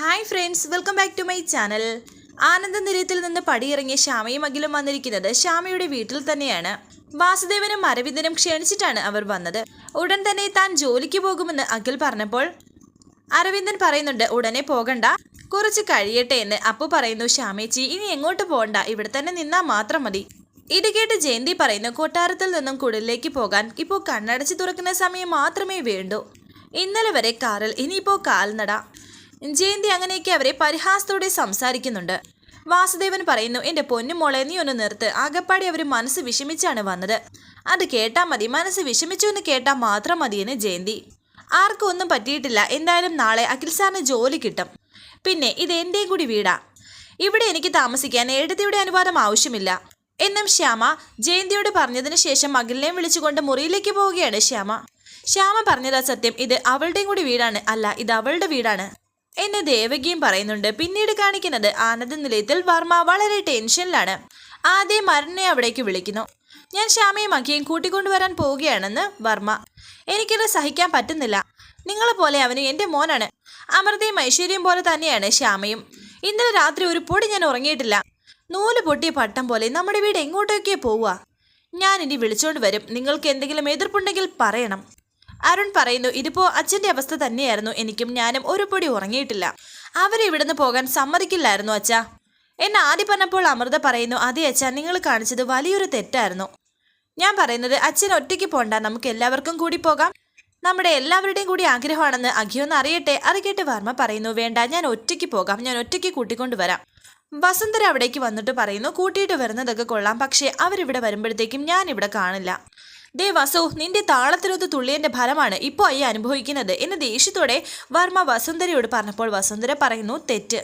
Hi friends welcome back to my channel. ആനന്ദ നിലയത്തിൽ നിന്ന് പടിയിറങ്ങിയ ശ്യാമയും അഖിലും വന്നിരിക്കുന്നത് ശ്യാമയുടെ വീട്ടിൽ തന്നെയാണ്. വാസുദേവനും അരവിന്ദനും ക്ഷണിച്ചിട്ടാണ് അവർ വന്നത്. ഉടൻ തന്നെ താൻ ജോലിക്ക് പോകുമെന്ന് അഖിൽ പറഞ്ഞപ്പോൾ അരവിന്ദൻ പറയുന്നുണ്ട് ഉടനെ പോകണ്ട. കുറച്ച് കഴിയട്ടെ എന്ന് അപ്പു പറയുന്നു ശ്യാമേച്ചി. ഇനി എങ്ങോട്ട് പോകണ്ട ഇവിടെ തന്നെ നിന്നാൽ മാത്രം മതി. ഇത് കേട്ട് ജയന്തി പറയുന്നു കൊട്ടാരത്തിൽ നിന്നും കുടലിലേക്ക് പോകാൻ ഇപ്പോൾ കണ്ണടച്ച് തുറക്കുന്ന സമയം മാത്രമേ വേണ്ടൂ. ഇന്നലെ വരെ കാറിൽ ഇനിയിപ്പോൾ കാൽനട. ജയന്തി അങ്ങനെയൊക്കെ അവരെ പരിഹാസത്തോടെ സംസാരിക്കുന്നുണ്ട്. വാസുദേവൻ പറയുന്നു എന്റെ പൊന്നുമോളെ നീ ഒന്ന് നിർത്ത്. ആകപ്പാടി അവർ മനസ്സ് വിഷമിച്ചാണ് വന്നത്. അത് കേട്ടാൽ മതി. മനസ്സ് വിഷമിച്ചു എന്ന് കേട്ടാൽ മാത്രം മതിയെന്ന് ജയന്തി. ആർക്കും ഒന്നും പറ്റിയിട്ടില്ല. എന്തായാലും നാളെ അഖിൽ സാറിന് ജോലി കിട്ടും. പിന്നെ ഇത് എന്റെയും കൂടി വീടാ. ഇവിടെ എനിക്ക് താമസിക്കാൻ എഴുതിയുടെ അനുവാദം ആവശ്യമില്ല. എന്നും ശ്യാമ ജയന്തിയോട് പറഞ്ഞതിന് ശേഷം അഖിലിനെയും വിളിച്ചുകൊണ്ട് മുറിയിലേക്ക് പോവുകയാണ് ശ്യാമ. ശ്യാമ പറഞ്ഞതാ സത്യം. ഇത് അവളുടെയും കൂടി വീടാണ്. അല്ല ഇത് അവളുടെ വീടാണ്. എന്നെ ദേവകിയും പറയുന്നുണ്ട്. പിന്നീട് കാണിക്കുന്നത് ആനന്ദ നിലയത്തിൽ വർമ്മ വളരെ ടെൻഷനിലാണ്. ആദ്യം മരണനെ അവിടേക്ക് വിളിക്കുന്നു. ഞാൻ ശ്യാമയും അഖിയും കൂട്ടിക്കൊണ്ടുവരാൻ പോവുകയാണെന്ന് വർമ്മ. എനിക്കത് സഹിക്കാൻ പറ്റുന്നില്ല. നിങ്ങളെ പോലെ അവന് എന്റെ മോനാണ്. അമൃതയും ഐശ്വര്യം പോലെ തന്നെയാണ് ശ്യാമയും. ഇന്നലെ രാത്രി ഒരു പൊടി ഞാൻ ഉറങ്ങിയിട്ടില്ല. നൂൽ പൊട്ടിയ പട്ടം പോലെ നമ്മുടെ വീട് എങ്ങോട്ടൊക്കെ പോവുക. ഞാൻ ഇനി വിളിച്ചോണ്ട് വരും. നിങ്ങൾക്ക് എന്തെങ്കിലും എതിർപ്പുണ്ടെങ്കിൽ പറയണം. അരുൺ പറയുന്നു ഇതിപ്പോ അച്ഛന്റെ അവസ്ഥ തന്നെയായിരുന്നു. എനിക്കും ഞാനും ഒരു പൊടി ഉറങ്ങിയിട്ടില്ല. അവരെ ഇവിടുന്ന് പോകാൻ സമ്മതിക്കില്ലായിരുന്നു അച്ഛ. എന്നെ ആദ്യം പറഞ്ഞപ്പോൾ അമൃത പറയുന്നു അതെ അച്ഛ നിങ്ങൾ കാണിച്ചത് വലിയൊരു തെറ്റായിരുന്നു. ഞാൻ പറയുന്നത് അച്ഛൻ ഒറ്റയ്ക്ക് പോണ്ട നമുക്ക് എല്ലാവർക്കും കൂടി പോകാം. നമ്മുടെ എല്ലാവരുടെയും കൂടി ആഗ്രഹമാണെന്ന് അഖിയൊന്ന് അറിയട്ടെ? അത് കേട്ട് വർമ്മ പറയുന്നു വേണ്ട ഞാൻ ഒറ്റയ്ക്ക് പോകാം. ഞാൻ ഒറ്റയ്ക്ക് കൂട്ടിക്കൊണ്ട് വരാം. വസന്തര അവിടേക്ക് വന്നിട്ട് പറയുന്നു കൂട്ടിയിട്ട് വരുന്നതൊക്കെ കൊള്ളാം. പക്ഷേ അവരിവിടെ വരുമ്പോഴത്തേക്കും ഞാൻ ഇവിടെ കാണില്ല. ദേ വസു നിന്റെ താളത്തിലൊത്ത് തുള്ളിയന്റെ ഫലമാണ് ഇപ്പോൾ അയ്യ അനുഭവിക്കുന്നത് എന്ന് ദേഷ്യത്തോടെ വർമ്മ വസുന്ധരയോട് പറഞ്ഞപ്പോൾ വസുന്ധര പറയുന്നു തെറ്റ്.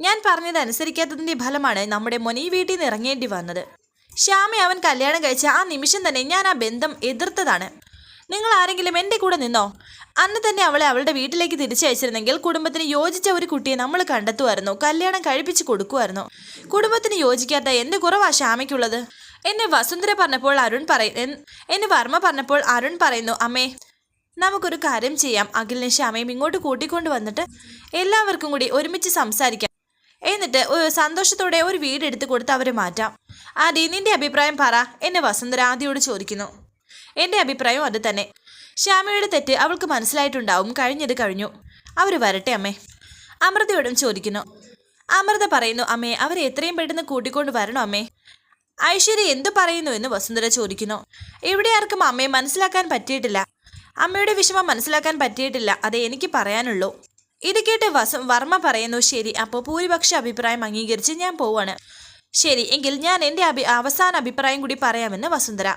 ഞാൻ പറഞ്ഞത് അനുസരിക്കാത്തതിന്റെ ഫലമാണ് നമ്മുടെ ഈ വീട്ടിൽ നിന്ന് ഇറങ്ങേണ്ടി വന്നത്. ശ്യാമെ അവൻ കല്യാണം കഴിച്ച ആ നിമിഷം തന്നെ ഞാൻ ആ ബന്ധം എതിർത്തതാണ്. നിങ്ങൾ ആരെങ്കിലും എന്റെ കൂടെ നിന്നോ? അന്ന് തന്നെ അവളെ അവളുടെ വീട്ടിലേക്ക് തിരിച്ചയച്ചിരുന്നെങ്കിൽ കുടുംബത്തിന് യോജിച്ച ഒരു കുട്ടിയെ നമ്മൾ കണ്ടെത്തുമായിരുന്നു കല്യാണം കഴിപ്പിച്ച് കൊടുക്കുമായിരുന്നു. കുടുംബത്തിന് യോജിക്കാത്ത എന്ത് കുറവാ ശ്യാമയ്ക്കുള്ളത് എന്നെ വസുന്ധര പറഞ്ഞപ്പോൾ അരുൺ പറയും എന്നെ വർമ്മ പറഞ്ഞപ്പോൾ അരുൺ പറയുന്നു അമ്മേ നമുക്കൊരു കാര്യം ചെയ്യാം. അഖിലിനെ ശ്യാമയും ഇങ്ങോട്ട് കൂട്ടിക്കൊണ്ട് വന്നിട്ട് എല്ലാവർക്കും കൂടി ഒരുമിച്ച് സംസാരിക്കാം. എന്നിട്ട് സന്തോഷത്തോടെ ഒരു വീട് എടുത്തു കൊടുത്ത് അവരെ മാറ്റാം. ആദി നിന്റെ അഭിപ്രായം പറ. എന്നെ വസുന്ധര ആദിയോട് ചോദിക്കുന്നു. എന്റെ അഭിപ്രായം അത് തന്നെ. ശ്യാമയുടെ തെറ്റ് അവൾക്ക് മനസ്സിലായിട്ടുണ്ടാവും. കഴിഞ്ഞത് കഴിഞ്ഞു. അവർ വരട്ടെ അമ്മേ. അമൃതയോടും ചോദിക്കുന്നു. അമൃത പറയുന്നു അമ്മേ അവരെ എത്രയും പെട്ടെന്ന് കൂട്ടിക്കൊണ്ട് വരണോ അമ്മേ? ഐശ്വര്യ എന്തു പറയുന്നു എന്ന് വസുന്ധര ചോദിക്കുന്നു. ഇവിടെ ആർക്കും അമ്മയെ മനസ്സിലാക്കാൻ പറ്റിയിട്ടില്ല. അമ്മയുടെ വിഷമം മനസ്സിലാക്കാൻ പറ്റിയിട്ടില്ല. അത് എനിക്ക് പറയാനുള്ളൂ. ഇത് കേട്ട് വസു വർമ്മ പറയുന്നു ശരി അപ്പോൾ ഭൂരിപക്ഷ അഭിപ്രായം അംഗീകരിച്ച് ഞാൻ പോവാണ്. ശരി എങ്കിൽ ഞാൻ എന്റെ അഭി അവസാന അഭിപ്രായം കൂടി പറയാമെന്ന് വസുന്ധര.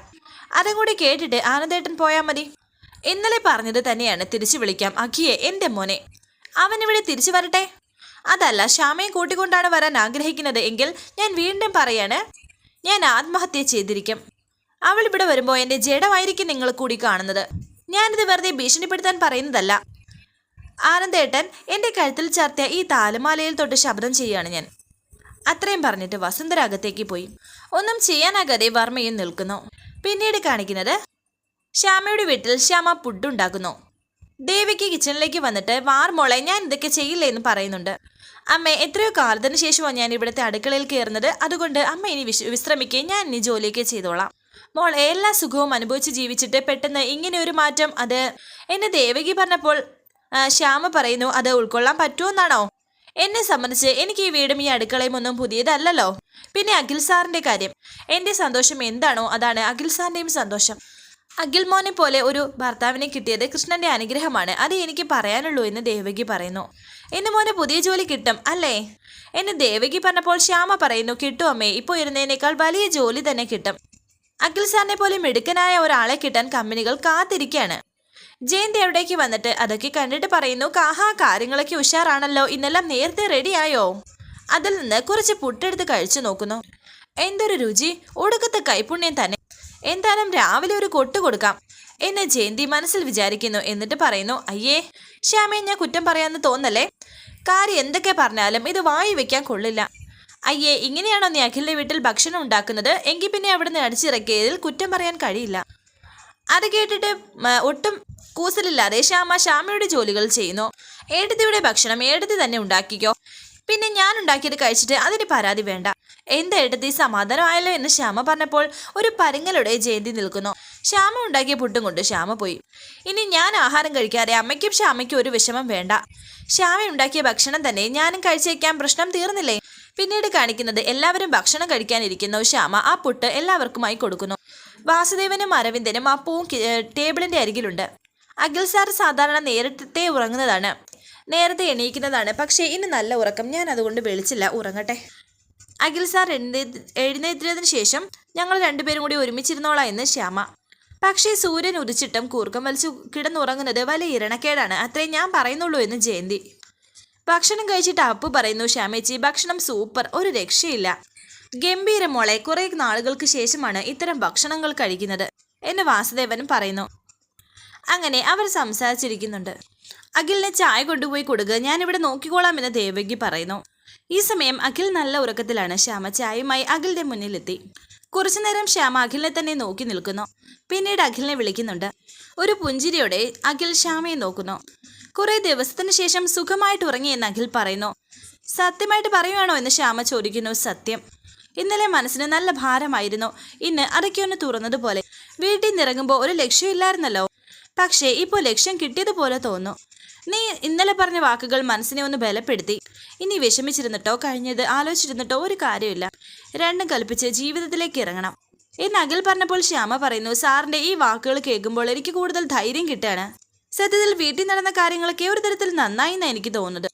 അതും കൂടി കേട്ടിട്ട് ആനന്ദേട്ടൻ പോയാൽ മതി. ഇന്നലെ പറഞ്ഞത് തന്നെയാണ്. തിരിച്ചു വിളിക്കാം. അഖിയെ എന്റെ മോനെ. അവൻ ഇവിടെ തിരിച്ചു വരട്ടെ? അതല്ല ശ്യാമയെ കൂട്ടിക്കൊണ്ടാണ് വരാൻ ആഗ്രഹിക്കുന്നത്. എങ്കിൽ ഞാൻ വീണ്ടും പറയാണ് ഞാൻ ആത്മഹത്യ ചെയ്തിരിക്കും. അവൾ ഇവിടെ വരുമ്പോൾ എന്റെ ജഡമായിരിക്കും നിങ്ങൾ കൂടി കാണുന്നത്. ഞാനിത് വെറുതെ ഭീഷണിപ്പെടുത്താൻ പറയുന്നതല്ല. ആനന്ദേട്ടൻ എന്റെ കഴുത്തിൽ ചാർത്തിയ ഈ താലമാലയിൽ തൊട്ട് ശബ്ദം ചെയ്യുകയാണ് ഞാൻ. അത്രയും പറഞ്ഞിട്ട് വസുന്ധര പോയി. ഒന്നും ചെയ്യാനാകാതെ വർമ്മയും നിൽക്കുന്നു. പിന്നീട് കാണിക്കുന്നത് ശ്യാമയുടെ വീട്ടിൽ ശ്യാമ പുഡുണ്ടാക്കുന്നു. ദേവിക്ക് കിച്ചണിലേക്ക് വന്നിട്ട് വാർമോളെ ഞാൻ ഇതൊക്കെ ചെയ്യില്ല എന്ന് പറയുന്നുണ്ട്. അമ്മ എത്രയോ കാലത്തിന് ശേഷമാണ് ഞാൻ ഇവിടുത്തെ അടുക്കളയിൽ കയറുന്നത് അതുകൊണ്ട് അമ്മ ഇനി വിശ് വിശ്രമിക്കുകയും ഞാൻ ഇനി ജോലിയൊക്കെ ചെയ്തോളാം. മോൾ എല്ലാ സുഖവും അനുഭവിച്ച് ജീവിച്ചിട്ട് പെട്ടെന്ന് ഇങ്ങനെ ഒരു മാറ്റം അത് എന്നെ ദേവകി പറഞ്ഞപ്പോൾ ശ്യാമ പറയുന്നു അത് ഉൾക്കൊള്ളാൻ പറ്റുമെന്നാണോ? എന്നെ സംബന്ധിച്ച് എനിക്ക് ഈ വീടും ഈ അടുക്കളയും ഒന്നും പുതിയതല്ലല്ലോ. പിന്നെ അഖിൽ സാറിന്റെ കാര്യം. എന്റെ സന്തോഷം എന്താണോ അതാണ് അഖിൽ സാറിന്റെയും സന്തോഷം. അഖിൽ മോനെ പോലെ ഒരു ഭർത്താവിനെ കിട്ടിയത് കൃഷ്ണന്റെ അനുഗ്രഹമാണ്. അത് എനിക്ക് പറയാനുള്ളൂ എന്ന് ദേവകി പറയുന്നു. എന്ന് മോനെ പുതിയ ജോലി കിട്ടും അല്ലേ? എന്ന് ദേവകി പറഞ്ഞപ്പോൾ ശ്യാമ പറയുന്നു കിട്ടും അമ്മേ ഇപ്പോൾ ഇരുന്നതിനേക്കാൾ വലിയ ജോലി തന്നെ കിട്ടും. അഖിൽ സാറിനെ പോലെ മിടുക്കനായ ഒരാളെ കിട്ടാൻ കമ്പനികൾ കാത്തിരിക്കുകയാണ് ജയന്തി എവിടേക്ക് വന്നിട്ട്? അതൊക്കെ കണ്ടിട്ട് പറയുന്നു കാഹാ കാര്യങ്ങളൊക്കെ ഉഷാറാണല്ലോ ഇന്നെല്ലാം നേരത്തെ റെഡിയായോ? അതിൽ നിന്ന് കുറച്ച് പുട്ടെടുത്ത് കഴിച്ചു നോക്കുന്നു. എന്തൊരു രുചി ഒടുക്കത്തെ കൈപുണ്യം തന്നെ. എന്തായാലും രാവിലെ ഒരു കൊട്ട് കൊടുക്കാം. എന്ന് ജയന്തി മനസ്സിൽ വിചാരിക്കുന്നു എന്നിട്ട് പറയുന്നു അയ്യേ ശ്യാമയെ ഞാൻ കുറ്റം പറയാമെന്ന് തോന്നല്ലേ? കാര്യം എന്തൊക്കെ പറഞ്ഞാലും ഇത് വായി വെക്കാൻ കൊള്ളില്ല. അയ്യേ ഇങ്ങനെയാണോ നീ അഖിലിന്റെ വീട്ടിൽ ഭക്ഷണം ഉണ്ടാക്കുന്നത്? എങ്കിൽ പിന്നെ അവിടെ നിന്ന് അടിച്ചിറക്കിയതിൽ കുറ്റം പറയാൻ കഴിയില്ല. അത് കേട്ടിട്ട് ഒട്ടും കൂസലില്ലാതെ ശ്യാമ ശ്യാമയുടെ ജോലികൾ ചെയ്യുന്നു. ഏടത്തിയുടെ ഭക്ഷണം ഏടത്തി തന്നെ ഉണ്ടാക്കിക്കോ. പിന്നെ ഞാൻ ഉണ്ടാക്കിയത് കഴിച്ചിട്ട് അതിന് പരാതി വേണ്ട. എന്താ ഈ സമാധാനമായല്ലോ എന്ന് ശ്യാമ പറഞ്ഞപ്പോൾ ഒരു പരുങ്ങലുടെ ജയന്തി നിൽക്കുന്നു. ശ്യാമ ഉണ്ടാക്കിയ പുട്ടും കൊണ്ട് ശ്യാമ പോയി. ഇനി ഞാൻ ആഹാരം കഴിക്കാതെ അമ്മയ്ക്കും ശ്യാമയ്ക്കും ഒരു വിഷമം വേണ്ട. ശ്യാമ ഉണ്ടാക്കിയ ഭക്ഷണം തന്നെ ഞാനും കഴിച്ചേക്കാൻ പ്രശ്നം തീർന്നില്ലേ? പിന്നീട് കാണിക്കുന്നത് എല്ലാവരും ഭക്ഷണം കഴിക്കാനിരിക്കുന്നു. ശ്യാമ ആ പുട്ട് എല്ലാവർക്കുമായി കൊടുക്കുന്നു. വാസുദേവനും അരവിന്ദനും അപ്പവും ടേബിളിന്റെ അരികിലുണ്ട്. അഖിൽ സാർ സാധാരണ നേരത്തെ ഉറങ്ങുന്നതാണ്. നേരത്തെ എണീക്കുന്നതാണ്. പക്ഷേ ഇന്ന് നല്ല ഉറക്കം. ഞാൻ അതുകൊണ്ട് വിളിച്ചില്ല. ഉറങ്ങട്ടെ. അഖിൽ സാർ എഴുന്നേ- എഴുന്നേറ്റിയതിനു ശേഷം ഞങ്ങൾ രണ്ടുപേരും കൂടി ഒരുമിച്ചിരുന്നോളാം എന്ന് ശ്യാമ. പക്ഷേ സൂര്യൻ ഉദിച്ചിട്ടും കൂർക്കം വലിച്ചു കിടന്നുറങ്ങുന്നത് വലിയ ഇരണക്കേടാണ്. അത്രേ ഞാൻ പറയുന്നുള്ളൂ എന്ന് ജയന്തി. ഭക്ഷണം കഴിച്ചിട്ട് അപ്പു പറയുന്നു ശ്യാമേച്ചി ഭക്ഷണം സൂപ്പർ. ഒരു രക്ഷയില്ല. ഗംഭീര മോളെ കുറെ നാളുകൾക്ക് ശേഷമാണ് ഇത്തരം ഭക്ഷണങ്ങൾ കഴിക്കുന്നത് എന്ന് വാസുദേവനും പറയുന്നു. അങ്ങനെ അവർ സംസാരിച്ചിരിക്കുന്നുണ്ട്. അഖിലിനെ ചായ കൊണ്ടുപോയി കൊടുക്കുക ഞാനിവിടെ നോക്കിക്കോളാം എന്ന് ദേവകി പറയുന്നു. ഈ സമയം അഖിൽ നല്ല ഉറക്കത്തിലാണ്. ശ്യാമ ചായയുമായി അഖിലിന്റെ മുന്നിലെത്തി. കുറച്ചു നേരം ശ്യാമ അഖിലിനെ തന്നെ നോക്കി നിൽക്കുന്നു. പിന്നീട് അഖിലിനെ വിളിക്കുന്നുണ്ട്. ഒരു പുഞ്ചിരിയോടെ അഖിൽ ശ്യാമയെ നോക്കുന്നു. കുറേ ദിവസത്തിന് ശേഷം സുഖമായിട്ട് ഉറങ്ങിയെന്ന് അഖിൽ പറയുന്നു. സത്യമായിട്ട് പറയുവാണോ എന്ന് ശ്യാമ ചോദിക്കുന്നു. സത്യം. ഇന്നലെ മനസ്സിന് നല്ല ഭാരമായിരുന്നു. ഇന്ന് അടയ്ക്കൊന്ന് തുറന്നതുപോലെ. വീട്ടിൽ നിന്നിറങ്ങുമ്പോൾ ഒരു ലക്ഷ്യമില്ലായിരുന്നല്ലോ പക്ഷേ ഇപ്പോൾ ലക്ഷ്യം കിട്ടിയതുപോലെ തോന്നുന്നു. നീ ഇന്നലെ പറഞ്ഞ വാക്കുകൾ മനസ്സിനെ ഒന്ന് ബലപ്പെടുത്തി. ഇനി വിഷമിച്ചിരുന്നിട്ടോ കഴിഞ്ഞത് ആലോചിച്ചിരുന്നിട്ടോ ഒരു കാര്യമില്ല. രണ്ടും കൽപ്പിച്ച് ജീവിതത്തിലേക്ക് ഇറങ്ങണം. എന്ന് അഖിൽ പറഞ്ഞപ്പോൾ ശ്യാമ പറയുന്നു സാറിന്റെ ഈ വാക്കുകൾ കേൾക്കുമ്പോൾ എനിക്ക് കൂടുതൽ ധൈര്യം കിട്ടുകയാണ് സത്യത്തിൽ വീട്ടിൽ നടന്ന കാര്യങ്ങളൊക്കെ ഒരു തരത്തിൽ നന്നായി എന്നാണ് എനിക്ക് തോന്നുന്നത്.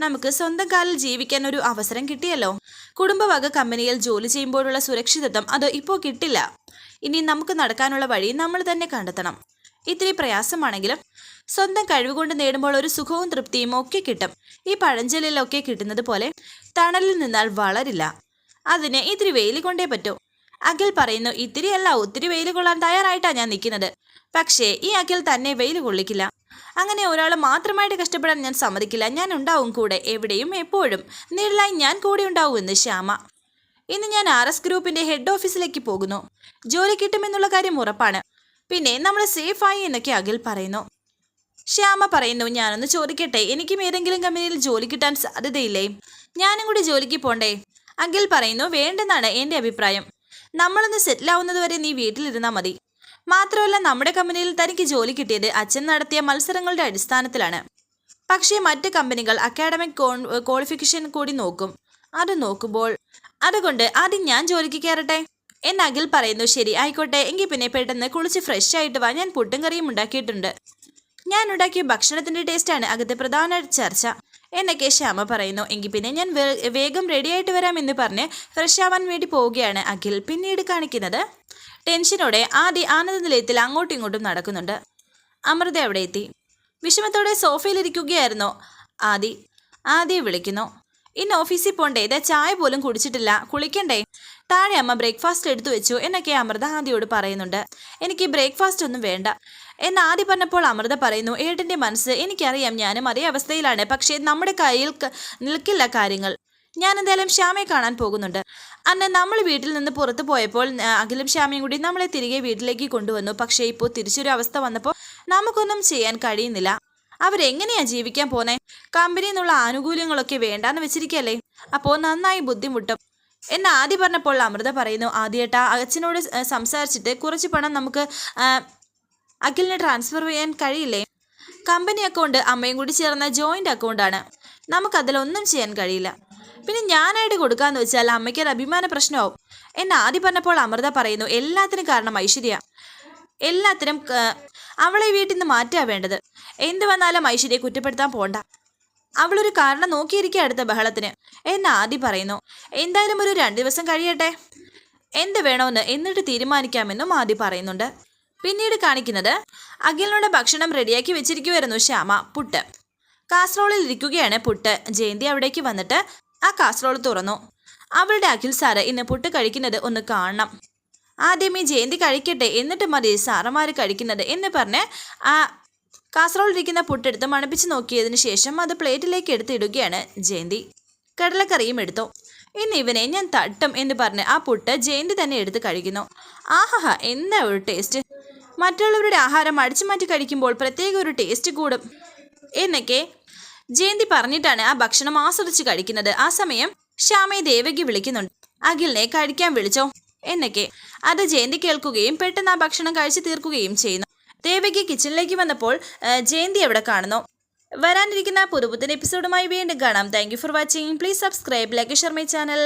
നമുക്ക് സ്വന്തം കാലിൽ ജീവിക്കാൻ ഒരു അവസരം കിട്ടിയല്ലോ. കുടുംബവക കമ്പനിയിൽ ജോലി ചെയ്യുമ്പോഴുള്ള സുരക്ഷിതത്വം അത് ഇപ്പോൾ കിട്ടില്ല. ഇനി നമുക്ക് നടക്കാനുള്ള വഴി നമ്മൾ തന്നെ കണ്ടെത്തണം. ഇത്തിരി പ്രയാസമാണെങ്കിലും സ്വന്തം കഴിവുകൊണ്ട് നേടുമ്പോൾ ഒരു സുഖവും തൃപ്തിയും ഒക്കെ കിട്ടും. ഈ പഴഞ്ചൊല്ലിലൊക്കെ കിട്ടുന്നത് പോലെ തണലിൽ നിന്നാൽ വളരില്ല. അതിന് ഇത്തിരി വെയിൽ കൊണ്ടേ പറ്റൂ. അഖിൽ പറയുന്നു ഇത്തിരി അല്ല ഒത്തിരി വെയിൽ കൊള്ളാൻ തയ്യാറായിട്ടാണ് ഞാൻ നിൽക്കുന്നത്. പക്ഷേ ഈ അഖിൽ തന്നെ വെയിൽ കൊള്ളിക്കില്ല. അങ്ങനെ ഒരാൾ മാത്രമായിട്ട് കഷ്ടപ്പെടാൻ ഞാൻ സമ്മതിക്കില്ല. ഞാൻ ഉണ്ടാവും കൂടെ എവിടെയും എപ്പോഴും. നിഴലായി ഞാൻ കൂടെ ഉണ്ടാവും എന്ന് ശ്യാമ. ഇന്ന് ഞാൻ ആർ എസ് ഗ്രൂപ്പിന്റെ ഹെഡ് ഓഫീസിലേക്ക് പോകുന്നു. ജോലി കിട്ടുമെന്നുള്ള കാര്യം ഉറപ്പാണ്. പിന്നെ നമ്മൾ സേഫായി എന്നൊക്കെ അഖിൽ പറയുന്നു. ശ്യാമ പറയുന്നു ഞാനൊന്ന് ചോദിക്കട്ടെ? എനിക്കും ഏതെങ്കിലും കമ്പനിയിൽ ജോലി കിട്ടാൻ സാധ്യതയില്ലേ? ഞാനും കൂടി ജോലിക്ക് പോണ്ടേ? അഖിൽ പറയുന്നു വേണ്ടെന്നാണ് എന്റെ അഭിപ്രായം. നമ്മളൊന്ന് സെറ്റിൽ ആവുന്നത് വരെ നീ വീട്ടിലിരുന്നാൽ മതി. മാത്രമല്ല നമ്മുടെ കമ്പനിയിൽ തനിക്ക് ജോലി കിട്ടിയത് അച്ഛൻ നടത്തിയ മത്സരങ്ങളുടെ അടിസ്ഥാനത്തിലാണ്. പക്ഷേ മറ്റ് കമ്പനികൾ അക്കാഡമിക് ക്വാളിഫിക്കേഷൻ കൂടി നോക്കും. അത് നോക്കുമ്പോൾ അതുകൊണ്ട് ആദ്യം ഞാൻ ജോലിക്ക് കയറട്ടെ? എന്ന് അഖിൽ പറയുന്നു ശരി ആയിക്കോട്ടെ. എങ്കിൽ പിന്നെ പെട്ടെന്ന് കുളിച്ച് ഫ്രഷ് ആയിട്ട് വാ. ഞാൻ പുട്ടും കറിയും ഉണ്ടാക്കിയിട്ടുണ്ട്. ഞാൻ ഉണ്ടാക്കിയ ഭക്ഷണത്തിന്റെ ടേസ്റ്റാണ് അകത്തെ പ്രധാന ചർച്ച. എന്നൊക്കെ ശ്യാമ പറയുന്നു. എങ്കിൽ പിന്നെ ഞാൻ വേഗം റെഡിയായിട്ട് എന്ന് പറഞ്ഞ് ഫ്രഷ് ആവാൻ വേണ്ടി പോവുകയാണ് അഖിൽ പിന്നീട് കാണിക്കുന്നത്. ടെൻഷനോടെ ആദ്യ ആനന്ദ നിലയത്തിൽ അങ്ങോട്ടും ഇങ്ങോട്ടും നടക്കുന്നുണ്ട്. അമൃത അവിടെ എത്തി? വിഷമത്തോടെ സോഫയിലിരിക്കുകയായിരുന്നു ആദി. ആദിയെ വിളിക്കുന്നു. ഇന്ന് ഓഫീസിൽ പോണ്ടേ? ഇതാ ചായ പോലും കുടിച്ചിട്ടില്ല. കുളിക്കണ്ടേ? താഴെ അമ്മ ബ്രേക്ക്ഫാസ്റ്റ് എടുത്തു വെച്ചു. എന്നൊക്കെ അമൃത ആദ്യയോട് പറയുന്നുണ്ട്. എനിക്ക് ബ്രേക്ക്ഫാസ്റ്റ് ഒന്നും വേണ്ട. എന്ന് ആദ്യ പറഞ്ഞപ്പോൾ അമൃത പറയുന്നു ഏട്ടന്റെ മനസ്സ് എനിക്കറിയാം ഞാനും അതേ അവസ്ഥയിലാണ്. പക്ഷേ നമ്മുടെ കയ്യിൽ നിൽക്കില്ല കാര്യങ്ങൾ. ഞാൻ എന്തായാലും ശ്യാമയെ കാണാൻ പോകുന്നുണ്ട്. അന്ന് നമ്മൾ വീട്ടിൽ നിന്ന് പുറത്തു പോയപ്പോൾ അഖിലും ശ്യാമയും കൂടി നമ്മളെ തിരികെ വീട്ടിലേക്ക് കൊണ്ടുവന്നു. പക്ഷേ ഇപ്പോൾ തിരിച്ചൊരു അവസ്ഥ വന്നപ്പോൾ നമുക്കൊന്നും ചെയ്യാൻ കഴിയുന്നില്ല. അവരെങ്ങനെയാ ജീവിക്കാൻ പോന്നെ? കമ്പനിയിൽ നിന്നുള്ള ആനുകൂല്യങ്ങളൊക്കെ വേണ്ടാന്ന് വെച്ചിരിക്കല്ലേ അപ്പോ നന്നായി ബുദ്ധിമുട്ടും. എന്നെ ആദ്യ പറഞ്ഞപ്പോൾ അമൃത പറയുന്നു ആദ്യേട്ട അച്ഛനോട് സംസാരിച്ചിട്ട് കുറച്ച് പണം നമുക്ക് അഖിലിന് ട്രാൻസ്ഫർ ചെയ്യാൻ കഴിയില്ലേ? കമ്പനി അക്കൗണ്ട് അമ്മയും കൂടി ചേർന്ന ജോയിന്റ് അക്കൗണ്ടാണ് നമുക്കതിലൊന്നും ചെയ്യാൻ കഴിയില്ല. പിന്നെ ഞാനായിട്ട് കൊടുക്കാന്ന് വെച്ചാൽ അമ്മയ്ക്ക് ഒരു അഭിമാന പ്രശ്നമാവും. എന്നെ ആദ്യം പറഞ്ഞപ്പോൾ അമൃത പറയുന്നു എല്ലാത്തിനും കാരണം ഐശ്വര്യ. എല്ലാത്തിനും അവളെ വീട്ടിൽ നിന്ന് മാറ്റാ വേണ്ടത്. എന്ത് വന്നാലും ഐശ്വര്യയെ കുറ്റപ്പെടുത്താൻ പോണ്ട. അവളൊരു കാരണം നോക്കിയിരിക്കുക അടുത്ത ബഹളത്തിന്. എന്ന് ആദി പറയുന്നു എന്തായാലും ഒരു രണ്ട് ദിവസം കഴിയട്ടെ. എന്ത് വേണമെന്ന് എന്നിട്ട് തീരുമാനിക്കാമെന്നും ആദി പറയുന്നുണ്ട്. പിന്നീട് കാണിക്കുന്നത് അഖിലിനോട് ഭക്ഷണം റെഡിയാക്കി വെച്ചിരിക്കുമായിരുന്നു ശ്യാമ പുട്ട്. കാസറോളിൽ ഇരിക്കുകയാണ് പുട്ട്. ജയന്തി അവിടേക്ക് വന്നിട്ട് ആ കാസറോൾ തുറന്നു. അവളുടെ അഖിൽ സാറ് ഇന്ന് പുട്ട് കഴിക്കുന്നത് ഒന്ന് കാണണം. ആദ്യം ഈ ജയന്തി കഴിക്കട്ടെ എന്നിട്ട് മതി സാറന്മാർ കഴിക്കുന്നത് എന്ന് പറഞ്ഞ് ആ കാസറോൾ ഇരിക്കുന്ന പുട്ടെടുത്ത് മണപ്പിച്ച് നോക്കിയതിന് ശേഷം അത് പ്ലേറ്റിലേക്ക് എടുത്തിടുകയാണ് ജയന്തി. കടലക്കറിയും എടുത്തു. ഇന്ന് ഇവനെ ഞാൻ തട്ടും എന്ന് പറഞ്ഞ് ആ പുട്ട് ജയന്തി തന്നെ എടുത്ത് കഴിക്കുന്നു. ആഹാ എന്താ ഒരു ടേസ്റ്റ്? മറ്റുള്ളവരുടെ ആഹാരം അടിച്ചു മാറ്റി കഴിക്കുമ്പോൾ പ്രത്യേക ഒരു ടേസ്റ്റ് കൂടും. എന്നൊക്കെ ജയന്തി പറഞ്ഞിട്ടാണ് ആ ഭക്ഷണം ആസ്വദിച്ച് കഴിക്കുന്നത്. ആ സമയം ശ്യാമയെ ദേവകി വിളിക്കുന്നുണ്ട്. അഖിലിനെ കഴിക്കാൻ വിളിച്ചോ? എന്നൊക്കെ. അത് ജയന്തി കേൾക്കുകയും പെട്ടെന്ന് ആ ഭക്ഷണം കഴിച്ചു തീർക്കുകയും ചെയ്യുന്നു. ദേവകി കിച്ചണിലേക്ക് വന്നപ്പോൾ ജയന്തി എവിടെ കാണുന്നു. വരാനിരിക്കുന്ന പുതുപുത്തൻ എപ്പിസോഡുമായി വീണ്ടും കാണാം. Thank for watching please subscribe like share my channel